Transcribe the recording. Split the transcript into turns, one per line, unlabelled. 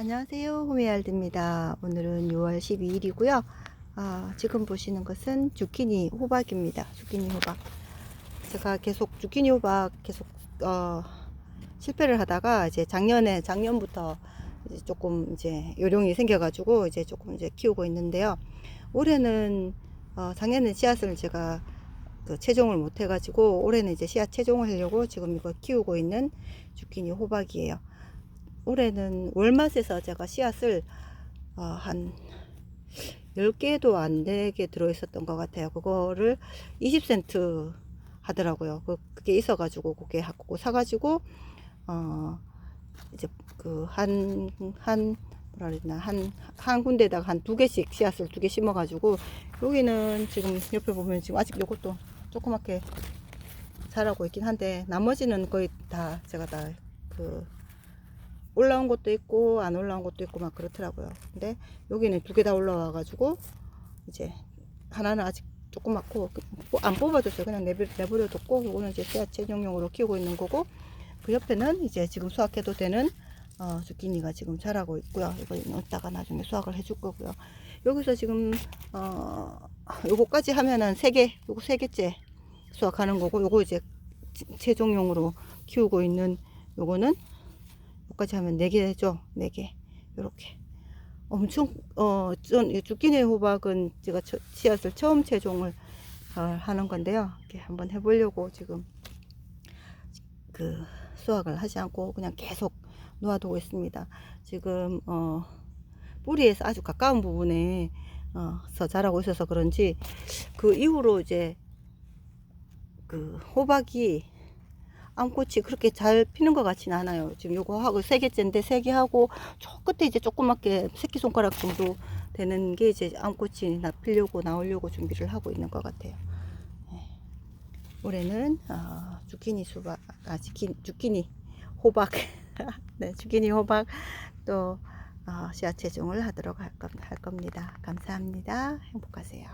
안녕하세요. 호미알드입니다. 오늘은 6월 12일이고요. 아, 지금 보시는 것은 주키니 호박입니다. 주키니 호박. 제가 계속 주키니 호박 계속 어, 실패를 하다가 이제 작년에 작년부터 이제 조금 이제 요령이 생겨가지고 이제 조금 이제 키우고 있는데요. 올해는 어, 작년에 씨앗을 제가 그 채종을 못 해가지고 올해는 이제 씨앗 채종을 하려고 지금 이거 키우고 있는 주키니 호박이에요. 올해는 월맛에서 제가 씨앗을 어, 한 10개도 안 되게 들어있었던 것 같아요. 그거를 20센트 하더라고요. 그, 그게 있어가지고, 그게 갖고 사가지고, 어, 이제 그 한, 한, 뭐라 그랬나, 한, 한 군데다가 한 두 개씩 씨앗을 두 개 심어가지고, 여기는 지금 옆에 보면 지금 아직 요것도 조그맣게 자라고 있긴 한데, 나머지는 거의 다 제가 다 그, 올라온 것도 있고 안 올라온 것도 있고 막 그렇더라고요. 근데 여기는 두 개 다 올라와 가지고 이제 하나는 아직 조그맣고 그- 안 뽑아줬어요. 그냥 내버, 내버려뒀고 요거는 이제 씨앗 채종용으로 키우고 있는 거고 그 옆에는 이제 지금 수확해도 되는 어, zucchini가 지금 자라고 있고요. 이거 이따가 나중에 수확을 해줄 거고요. 여기서 지금 어, 요거까지 하면은 세 개, 요거 세 개째 수확하는 거고 요거 이제 채종용으로 키우고 있는 요거는 여기까지 하면 4개죠. 4개. 요렇게. 엄청, 어, 전, 이 주끼니 호박은 제가 처- 씨앗을 처음 채종을 어, 하는 건데요. 이렇게 한번 해보려고 지금 그 수확을 하지 않고 그냥 계속 놓아두고 있습니다. 지금, 어, 뿌리에서 아주 가까운 부분에 어, 서 자라고 있어서 그런지 그 이후로 이제 그 호박이 암꽃이 그렇게 잘 피는 것 같지는 않아요. 지금 요거 하고 세 개째인데 세 개 하고 저 끝에 이제 조그맣게 새끼 손가락 정도 되는 게 이제 암꽃이 나 피려고 나오려고 준비를 하고 있는 것 같아요. 네. 올해는 어, 주키니 수박, 아 주키, 주키니 호박, 네 주키니 호박 또 어, 씨앗 채종을 하도록 할, 겁- 할 겁니다. 감사합니다. 행복하세요.